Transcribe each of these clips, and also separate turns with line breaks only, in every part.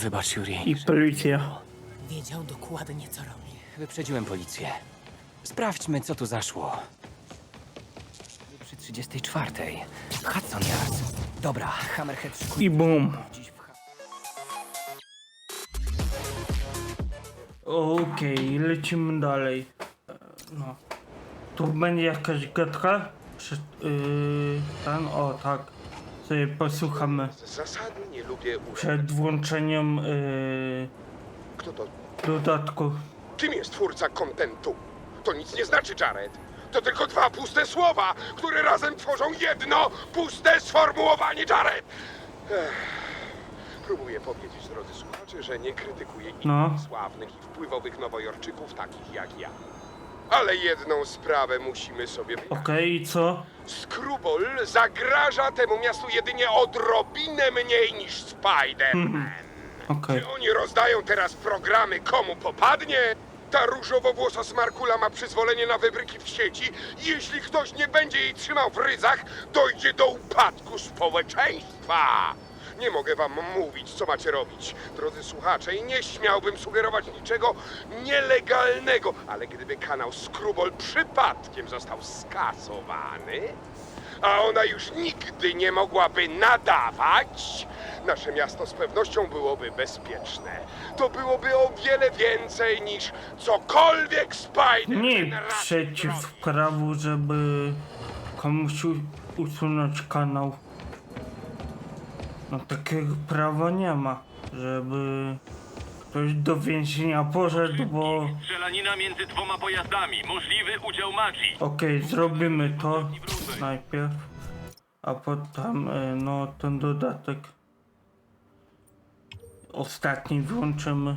Wybacz, Yuri.
I policja.
Wiedział dokładnie, co robi.
Wyprzedziłem policję. Sprawdźmy, co tu zaszło. Przy 34. Hudson Yards. Dobra, Hammerhead szykuje
I boom.
dziś w... Ha-
Okej, lecimy dalej. E, No. Tu będzie jakaś gadka? Przed, yy, ten, o tak. Sobie posłuchamy.
Zasady nie lubię używać.
Przed włączeniem yy,
Kto to?
dodatku.
Kim jest twórca kontentu? To nic nie znaczy, Jared. To tylko dwa puste słowa, które razem tworzą jedno puste sformułowanie, Jared! Ech. Próbuję powiedzieć, drodzy słuchacze, że nie krytykuję innych
No.
sławnych i wpływowych nowojorczyków takich jak ja. Ale jedną sprawę musimy sobie wyjaśnić.
Okej, i co?
Skrubol zagraża temu miastu jedynie odrobinę mniej niż Spider-Man.
Okej.
Czy oni rozdają teraz programy komu popadnie? Ta różowo-włosa smarkula ma przyzwolenie na wybryki w sieci. Jeśli ktoś nie będzie jej trzymał w ryzach, dojdzie do upadku społeczeństwa. Nie mogę wam mówić, co macie robić, drodzy słuchacze, i nie śmiałbym sugerować niczego nielegalnego, ale gdyby kanał Skrubol przypadkiem został skasowany, a ona już nigdy nie mogłaby nadawać, nasze miasto z pewnością byłoby bezpieczne. To byłoby o wiele więcej niż cokolwiek Spider.
Nie przeciw prawu, żeby komuś usunąć kanał. No takiego prawa nie ma, żeby ktoś do więzienia poszedł, bo
Strzelanina między dwoma pojazdami. Możliwy udział magii.
okej, zrobimy to najpierw, a potem e, no ten dodatek ostatni włączymy.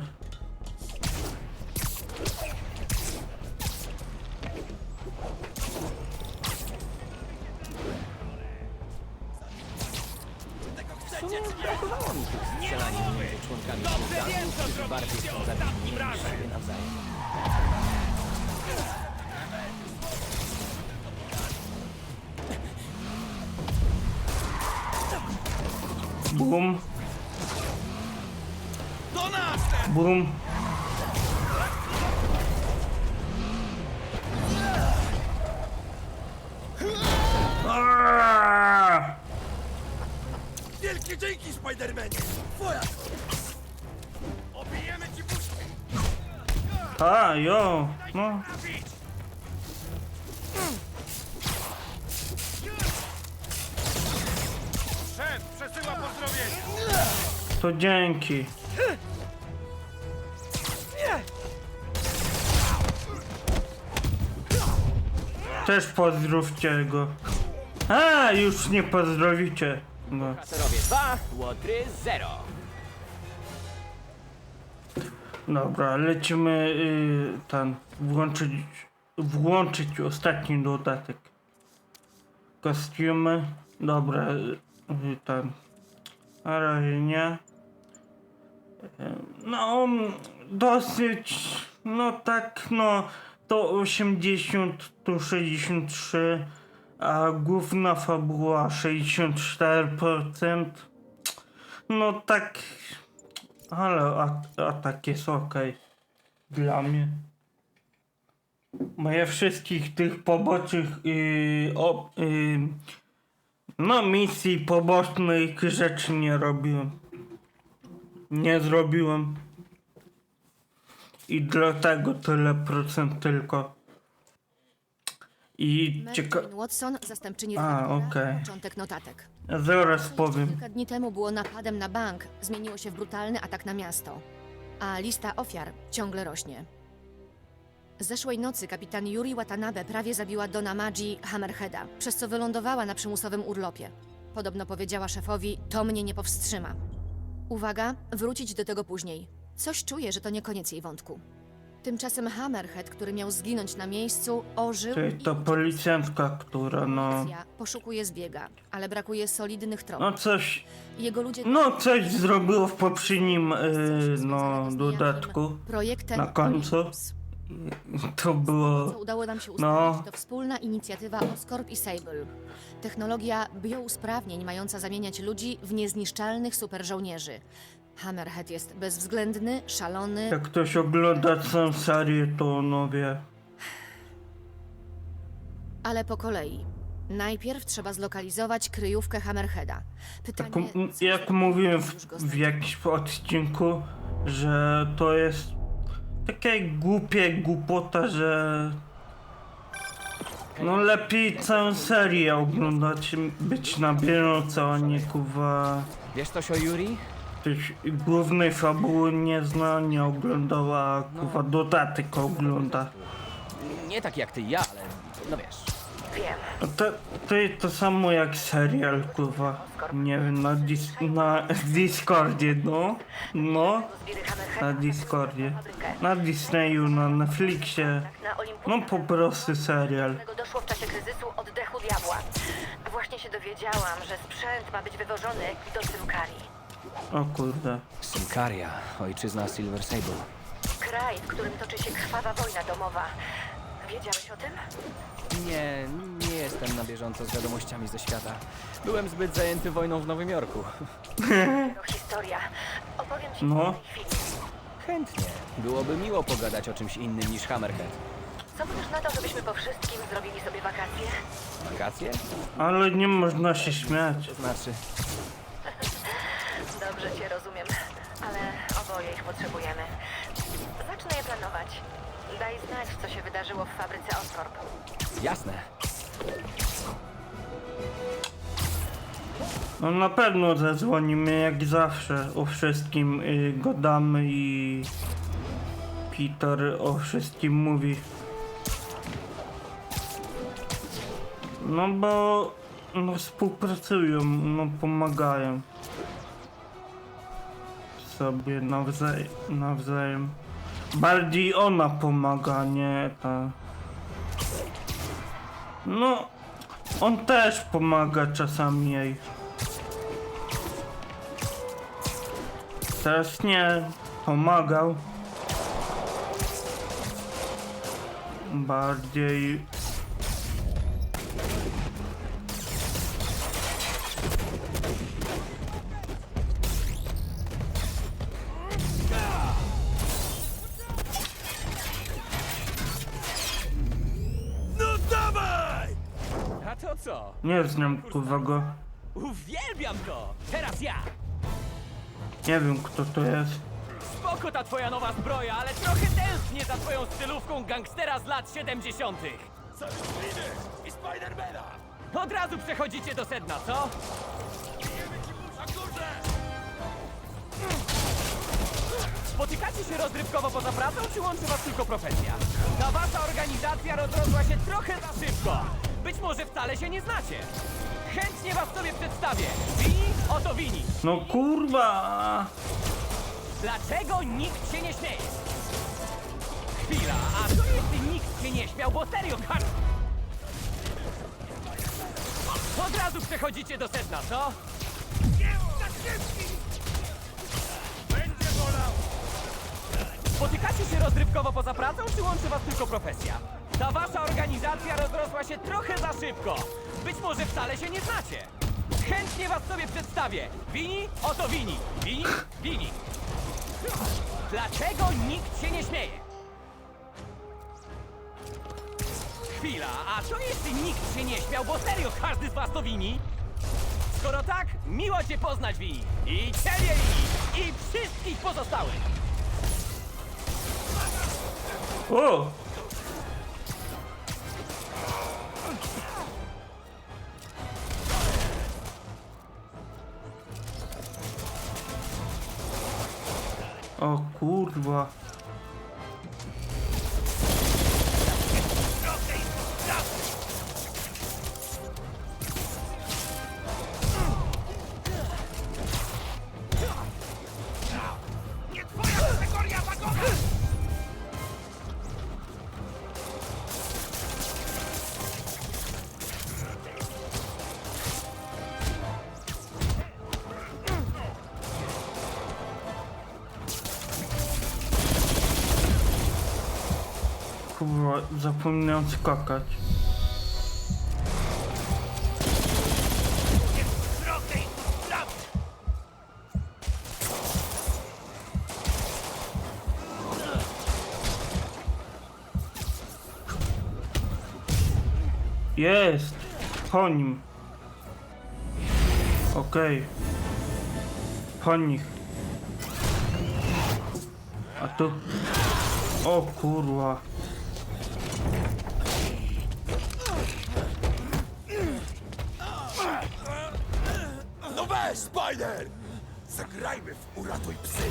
Członkami związku, którzy bardziej są zabijni niż siebie nawzajem.
Bum. Bum. Aaaa!
Wielkie dzięki, Spidermanie! Twoja!
A, jo, no,
Szef przesyła pozdrowienia!
to dzięki. Też pozdrówcie go. A, już nie pozdrowicie. No.
Kaserowie 2, Łotry 0.
Dobra, lecimy y, ten, włączyć, włączyć ostatni dodatek. Kostiumy, dobra, y, y, ten, na razie nie. No, dosyć, no tak, no, to 80, to 63, a główna fabuła 64%. No tak, ale a, a tak jest okej. Dla mnie. Bo ja wszystkich tych pobocznych yy, o, yy, no misji pobocznych rzeczy nie robiłem. Nie zrobiłem. I dlatego tyle procent tylko. I cieka...
Mary Jane Watson, zastępczyni
A, okej.
początek notatek.
Zaraz powiem.
Kilka dni temu było napadem na bank, zmieniło się w brutalny atak na miasto. A lista ofiar ciągle rośnie. Zeszłej nocy kapitan Yuri Watanabe prawie zabiła Dona Magi Hammerheada, przez co wylądowała na przymusowym urlopie. Podobno powiedziała szefowi, to mnie nie powstrzyma. Uwaga, wrócić do tego później. Coś czuję, że to nie koniec jej wątku. Tymczasem Hammerhead, który miał zginąć na miejscu, ożył
Czyli
i
to policjantka, która no...
Policja poszukuje zbiega, ale brakuje solidnych tropów.
No coś...
Jego ludzie
No coś zrobiło w poprzednim yy, no dodatku.
projektem
na końcu.
Olympus.
To było...
Co udało nam się
No.
ustalić, to wspólna inicjatywa Oscorp i Sable. Technologia biousprawnień mająca zamieniać ludzi w niezniszczalnych superżołnierzy. Hammerhead jest bezwzględny, szalony,
Jak ktoś ogląda tę serię, to no wie.
ale po kolei. Najpierw trzeba zlokalizować kryjówkę Hammerheada. Pytanie,
Tak, m-
co
jak
zrobić,
mówiłem
już
w,
go
w
znajdziemy?
jakimś odcinku, że to jest takie głupie głupota, że no lepiej całą serię oglądać, być na bieżąco, a nie kuwa
Wiesz coś o Yuri?
Ktoś głównej fabuły nie zna, nie oglądała, a kuwa dodatek ogląda.
Nie tak jak ty i ja, ale no wiesz.
No To, to jest to samo jak serial, kurwa. Nie wiem, na, dis na Discordzie, no. No. Na Discordzie. Na Disneyu, na Netflixie. No po prostu serial.
Tego doszło w czasie kryzysu oddechu diabła. Właśnie się dowiedziałam, że sprzęt ma być wywożony do Symkarii.
O kurde.
Symkaria, ojczyzna Silver Sable.
Kraj, w którym toczy się krwawa wojna domowa. Wiedziałeś o tym?
Nie, nie jestem na bieżąco z wiadomościami ze świata. Byłem zbyt zajęty wojną w Nowym Jorku.
To historia. Opowiem ci
No.
w tej chwili.
Chętnie. Byłoby miło pogadać o czymś innym niż Hammerhead.
Co powiesz na to, żebyśmy po wszystkim zrobili sobie wakacje?
Wakacje?
Ale nie można się śmiać.
To znaczy,
Dobrze cię rozumiem, ale oboje ich potrzebujemy. Zacznę je planować. Daj znać, co się wydarzyło w fabryce Oscorp.
jasne.
No na pewno zadzwonimy jak zawsze. O wszystkim y, gadamy i Peter o wszystkim mówi. No bo no współpracują, no pomagają sobie nawzajem. nawzajem. Bardziej ona pomaga, nie ta. No, on też pomaga czasami jej. Teraz nie pomagał. Bardziej. Nie znam kurwa go.
Uwielbiam to! Teraz ja!
Nie wiem kto to jest.
Spoko ta twoja nowa zbroja, ale trochę tęsknię za twoją stylówką gangstera z lat 70.
Cały i Spidermana!
Od razu przechodzicie do sedna, co?
Bijemy ci burza!
Spotykacie się rozrywkowo poza pracą, czy łączy was tylko profesja? Ta wasza organizacja rozrosła się trochę za szybko. Być może wcale się nie znacie. Chętnie was sobie przedstawię. Wini, oto Wini.
No kurwa!
Dlaczego nikt się nie śmieje? Chwila, a co jeśli nikt się nie śmiał, bo serio kar... Od razu przechodzicie do sedna, co?
Będzie bolał!
Spotykacie się rozrywkowo poza pracą, czy łączy was tylko profesja? Ta wasza organizacja rozrosła się trochę za szybko. Być może wcale się nie znacie. Chętnie was sobie przedstawię. Wini, oto Wini. Wini, Wini. Dlaczego nikt się nie śmieje? Chwila, a co jeśli nikt się nie śmiał, bo serio każdy z was to Wini? Skoro tak, miło cię poznać, Wini. I ciebie, Wini. I wszystkich pozostałych.
O! Kurwa.
Nie
Kurwa, zapomniałem skakać. Jest! Po nim. Okej. Okay. Po nich. A tu... O kurwa.
Spider! Zagrajmy w Uratuj Psy!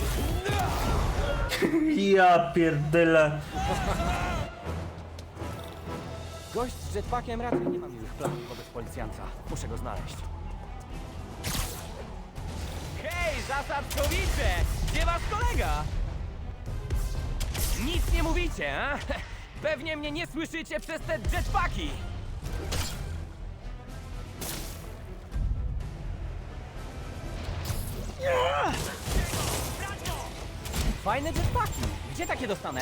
Ja pierdolę.
Gość z jetpackiem raczej nie ma miłych planów wobec policjanta. Muszę go znaleźć. Hej, zasadkowicze! Gdzie wasz kolega? Nic nie mówicie, a? Pewnie mnie nie słyszycie przez te jetpacki! Fajne jetpacki. Gdzie takie dostanę?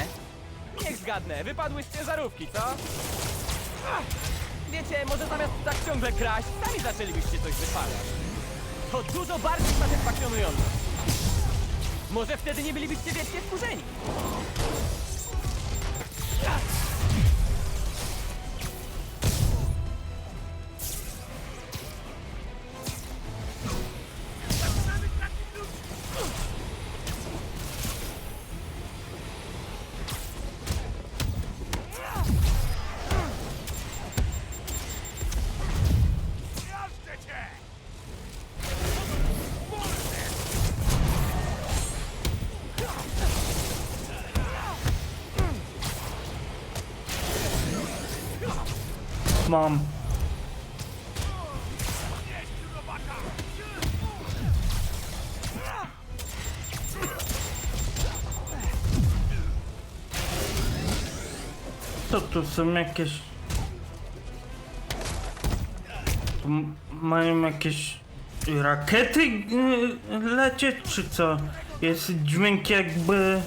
Niech zgadnę, wypadły z ciężarówki, co? Ach, Wiecie, może zamiast tak ciągle kraść, sami zaczęlibyście coś wypalać. To dużo bardziej satysfakcjonujące. Może wtedy nie bylibyście wiecznie wkurzeni.
Miażdżę
Mam. Tu są jakieś... Mają jakieś rakiety y, lecieć, czy co? Jest dźwięk jakby...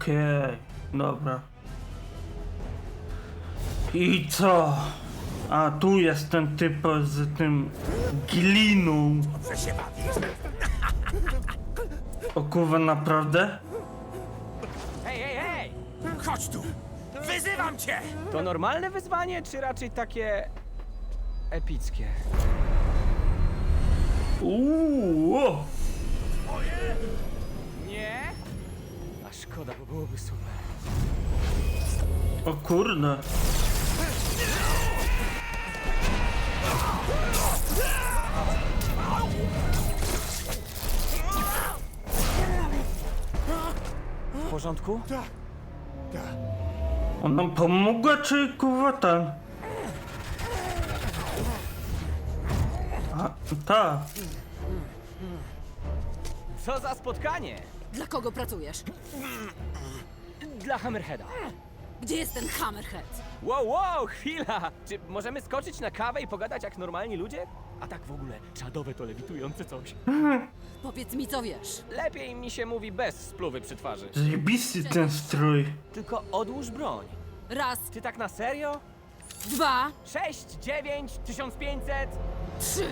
Okej, dobra. I co? A tu jest ten typ z tym gliną.
Że się bawisz?
O kurwa, naprawdę?
Hej, hej, hej!
Chodź tu! Wyzywam cię!
To normalne wyzwanie, czy raczej takie... epickie?
Uuu, o.
Szkoda, bo byłoby super.
o kurde.
W porządku?
Ona pomogła, czy kurwa ten? A, ta.
Co za spotkanie!
Dla kogo pracujesz?
Dla Hammerheada.
Gdzie jest ten Hammerhead?
Wow, wow, chwila! Czy możemy skoczyć na kawę i pogadać jak normalni ludzie? A tak w ogóle, czadowe to lewitujące coś.
Powiedz mi, co wiesz.
Lepiej mi się mówi bez spluwy przy twarzy.
Zajebisty ten strój.
Tylko odłóż broń.
Raz,
Ty tak na serio?
dwa,
6, 9, 1500?
trzy.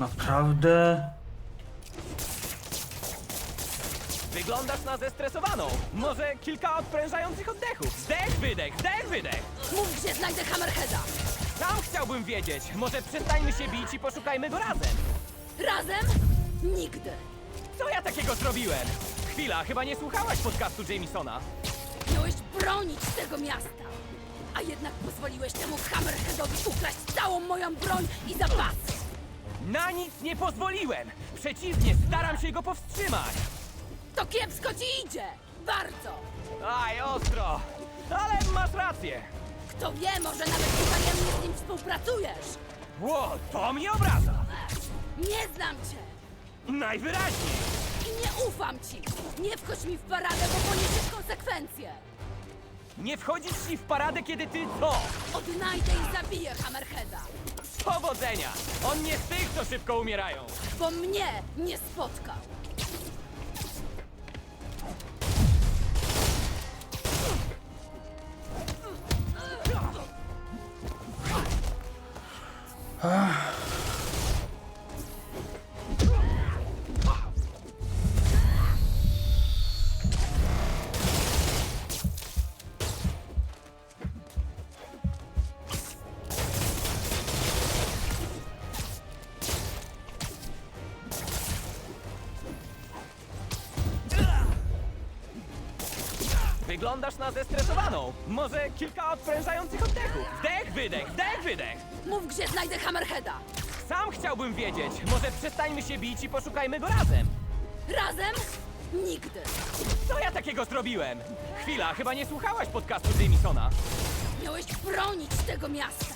Naprawdę?
Wyglądasz na zestresowaną. Może kilka odprężających oddechów. Wdech, wydech, wdech, wydech.
Mów, gdzie znajdę Hammerheada.
Sam chciałbym wiedzieć. Może przestańmy się bić i poszukajmy go razem.
Razem? Nigdy.
Co ja takiego zrobiłem? Chwila, chyba nie słuchałaś podcastu Jamesona.
Miałeś bronić tego miasta. A jednak pozwoliłeś temu Hammerheadowi ukraść całą moją broń i zapasy.
Na nic nie pozwoliłem! Przeciwnie, staram się go powstrzymać!
To kiepsko ci idzie. Bardzo.
Aj, ostro! Ale masz rację!
Kto wie, może nawet wzajemnie z nim współpracujesz.
Ło, to mnie obraża!
Nie znam cię
Najwyraźniej!
i nie ufam ci! Nie wchodź mi w paradę, bo poniesiesz konsekwencje!
Nie wchodzisz ci w paradę, kiedy ty co?
Odnajdę i zabiję Hammerheada,
Powodzenia! On nie z tych, co szybko umierają!
bo mnie nie spotkał!
Wyglądasz na zestresowaną. Może kilka odprężających oddechów. Wdech, wydech, wdech, wydech.
Mów, gdzie znajdę Hammerheada!
Sam chciałbym wiedzieć. Może przestańmy się bić i poszukajmy go razem.
Razem? Nigdy!
Co ja takiego zrobiłem? Chwila, chyba nie słuchałaś podcastu Jamesona.
Miałeś bronić tego miasta!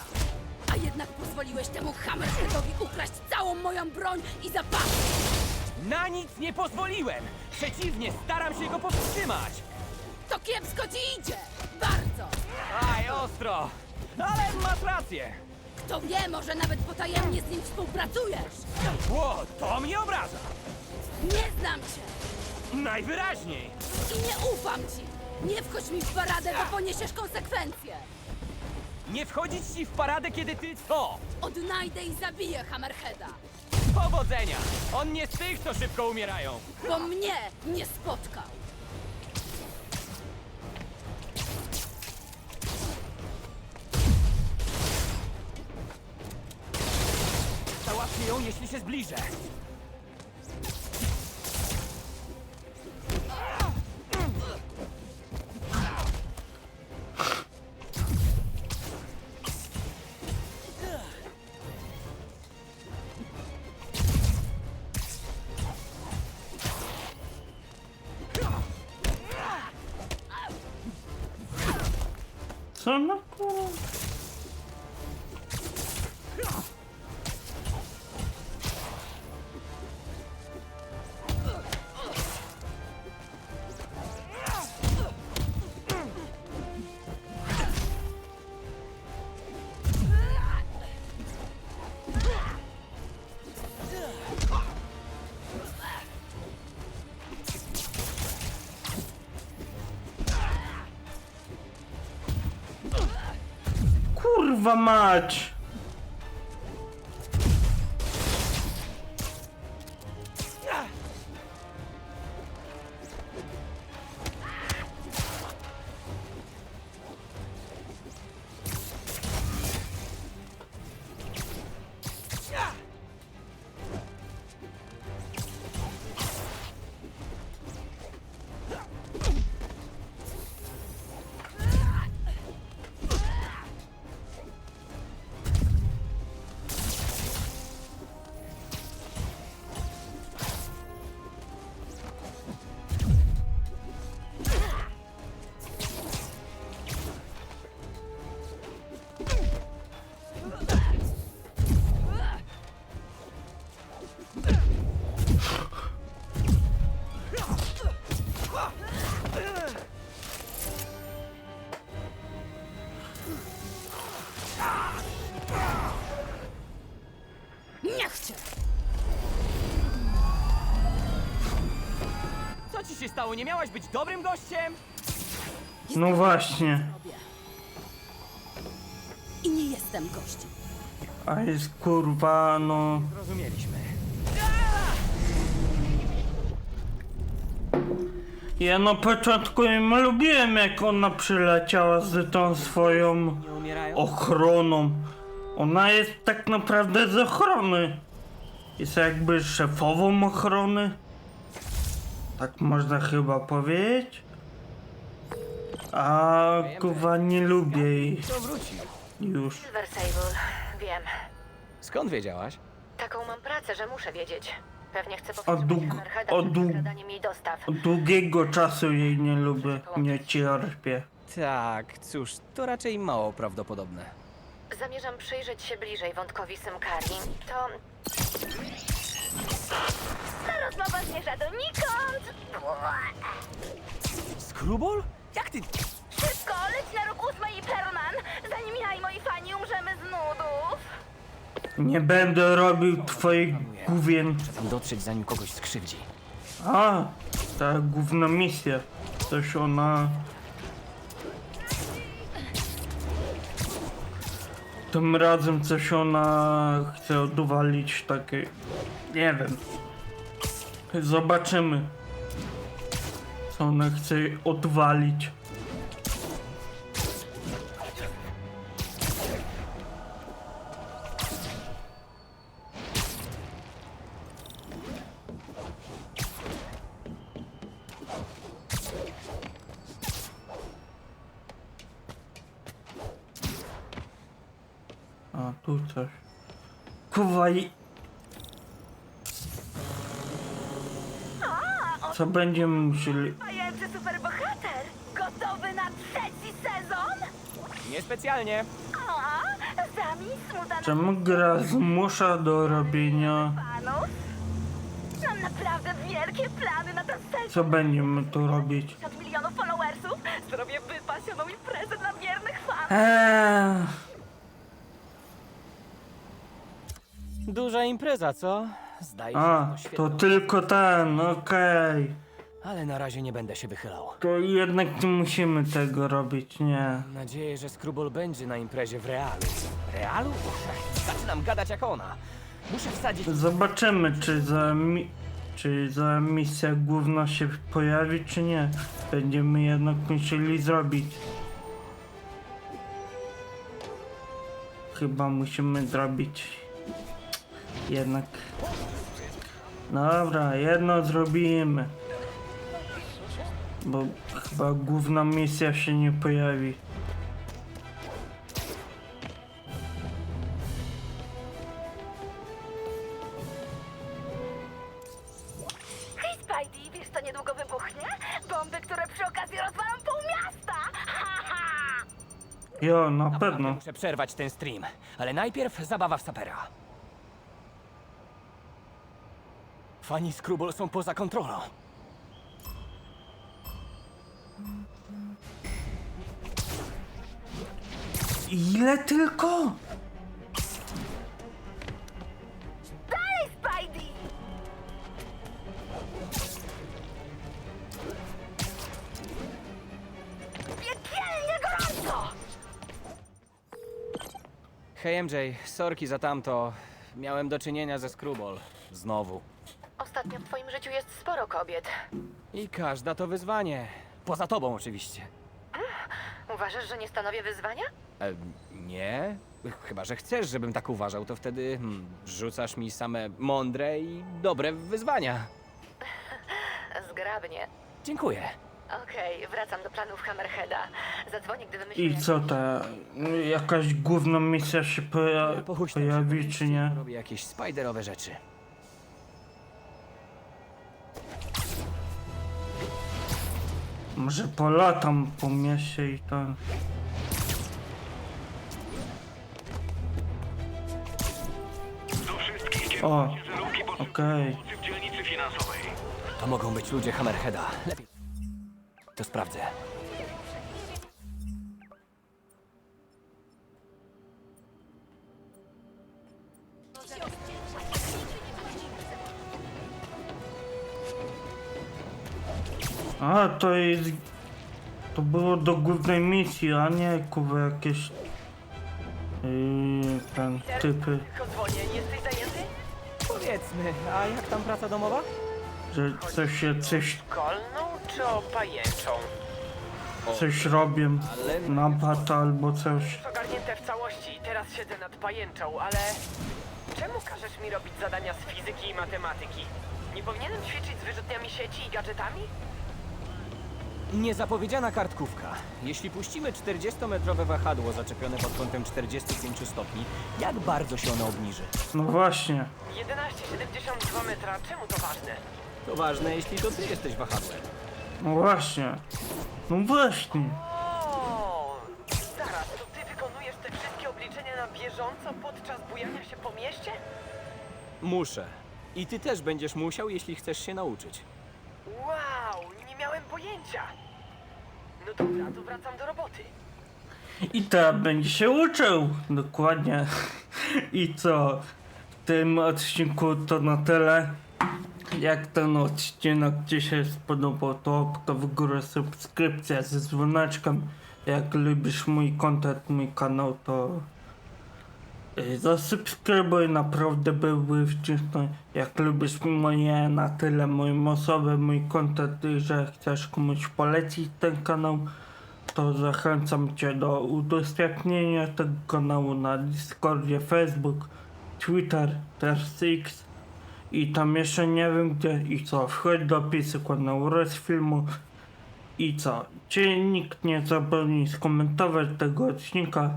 A jednak pozwoliłeś temu Hammerheadowi ukraść całą moją broń i zapasy!
Na nic nie pozwoliłem. Przeciwnie, staram się go powstrzymać.
Kiepsko ci idzie! Bardzo!
Aj, ostro. Ale masz rację.
Kto wie, może nawet potajemnie z nim współpracujesz!
Ło, to mnie obraża.
Nie znam cię
Najwyraźniej.
i nie ufam ci! Nie wchodź mi w paradę, bo poniesiesz konsekwencje!
Nie wchodzić ci w paradę, kiedy ty co?
Odnajdę i zabiję Hammerheada,
Powodzenia! On nie z tych, co szybko umierają.
bo mnie nie spotkał!
Załatwię ją, jeśli się zbliżę.
Co no kurwa? Kurwa mać!
Stało? Nie miałaś być dobrym gościem?
No właśnie.
I nie jestem gościem.
A jest kurwa no...
Rozumieliśmy.
Ja na początku ją lubiłem jak ona przyleciała z tą swoją
Nie umierają?
ochroną. Ona jest tak naprawdę z ochrony. Jest jakby szefową ochrony. Tak można chyba powiedzieć. A kurwa nie lubię jej
To wróci.
już.
Silver Sable, wiem.
Skąd wiedziałaś?
Taką mam pracę, że muszę wiedzieć. Pewnie chcę
Od
powstrzymać
dług-
Hammerheada przed
dług-
jej dostaw.
Od długiego czasu jej nie lubię, nie cierpię.
Tak, cóż, to raczej mało prawdopodobne.
Zamierzam przyjrzeć się bliżej wątkowi Symkari. To... Ta rozmowa zmierza donikąd!
Skrubol? Jak ty...
Szybko, leć na róg ósmej i Perman, zanim ja i moi fani umrzemy z nudów!
Nie będę robił twoich główien.
Tam dotrzeć, zanim kogoś skrzywdzi.
A, ta główna misja. Coś ona... Tym razem coś ona chce odwalić takie... Nie wiem. Zobaczymy. Co ona chce odwalić. Będziemy musieli...
Pajęczy superbohater! Gotowy na trzeci sezon?
Niespecjalnie.
Zami smutana
Czemu gra zmusza do robienia...
panów? Mam naprawdę wielkie plany na ten sezon.
Co będziemy tu robić?
50 milionów followersów? Zrobię wypasioną imprezę dla wiernych fanów.
Eee,
Duża impreza, co? Zdaje się,
a,
że
to
świetną-
tylko ten, okej.
Ale na razie nie będę się wychylał.
To jednak nie musimy tego robić, nie.
Mam nadzieję, że Skrubol będzie na imprezie w realu. Realu? Zaczynam gadać jak ona. Muszę wsadzić...
Zobaczymy, czy za, mi... czy za misja główna się pojawi, czy nie. Będziemy jednak musieli zrobić. Chyba musimy zrobić. Jednak. Dobra, jedno zrobimy. Bo chyba główna misja się nie pojawi.
Hej Spidey, wiesz co niedługo wybuchnie? Bomby, które przy okazji rozwalą pół miasta! Ha, ha!
Jo, na
Naprawdę
pewno.
muszę przerwać ten stream, ale najpierw zabawa w sapera. Fani Skrubol są poza kontrolą.
Ile tylko?
Dalej, Spidey! Piekielnie gorąco!
Hej MJ, sorki za tamto. Miałem do czynienia ze Skrubol. Znowu.
Ostatnio w twoim życiu jest sporo kobiet.
I każda to wyzwanie. Poza tobą oczywiście.
Uważasz, że nie stanowię wyzwania?
E, nie? Chyba, że chcesz, żebym tak uważał, to wtedy hmm, rzucasz mi same mądre i dobre wyzwania.
Zgrabnie.
Dziękuję.
Okej, wracam do planów Hammerheada. Zadzwonię, gdy wymyślę...
I co ta jakaś główna misja się poja
Pochuśtam się
pojawi,
po
czy nie?
Robię jakieś spiderowe rzeczy.
Może polatam po mieście i.
Do wszystkich
O,
kierujcie celówki po
okej.
pomocy w dzielnicy finansowej.
To mogą być ludzie Hammerheada. Lepiej. To sprawdzę.
A, to jest... To było do głównej misji, a nie kurwa jakieś... Yy, ten, typy,
Jesteś zajęty?
Powiedzmy, a jak tam praca domowa?
że coś się, coś,
Kolną czy opajęczą?
coś robią. Napad albo coś.
Ogarnięte w całości i teraz siedzę nad pajęczą, ale... Czemu każesz mi robić zadania z fizyki i matematyki? Nie powinienem ćwiczyć z wyrzutniami sieci i gadżetami?
Niezapowiedziana kartkówka. Jeśli puścimy 40-metrowe wahadło zaczepione pod kątem 45 stopni, jak bardzo się ono obniży?
No właśnie.
11,72 metra, czemu to ważne?
To ważne, jeśli to ty jesteś wahadłem.
No właśnie. No właśnie.
O, zaraz, to ty wykonujesz te wszystkie obliczenia na bieżąco podczas bujania się po mieście?
Muszę. I ty też będziesz musiał, jeśli chcesz się nauczyć.
Pojęcia. No dobra, to wracam do roboty.
I teraz będzie się uczył. Dokładnie. I co? W tym odcinku to na tyle. Jak ten odcinek Ci się spodobał, to łapka w górę, subskrypcja ze dzwoneczkiem. Jak lubisz mój content, mój kanał, to zasubskrybuj, naprawdę byłby wdzięczny. Jak lubisz moje na tyle moją osobę, mój content i że chcesz komuś polecić ten kanał, to zachęcam Cię do udostępnienia tego kanału na Discordzie, Facebook, Twitter, też Six i tam jeszcze nie wiem gdzie i co, wchodź do opisu kanału Res Filmu i co, Cię nikt nie zabroni skomentować tego odcinka.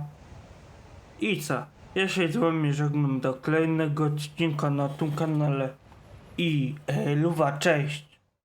I co, ja się z Wami żegnam do kolejnego odcinka na tym kanale i e, luwa, cześć!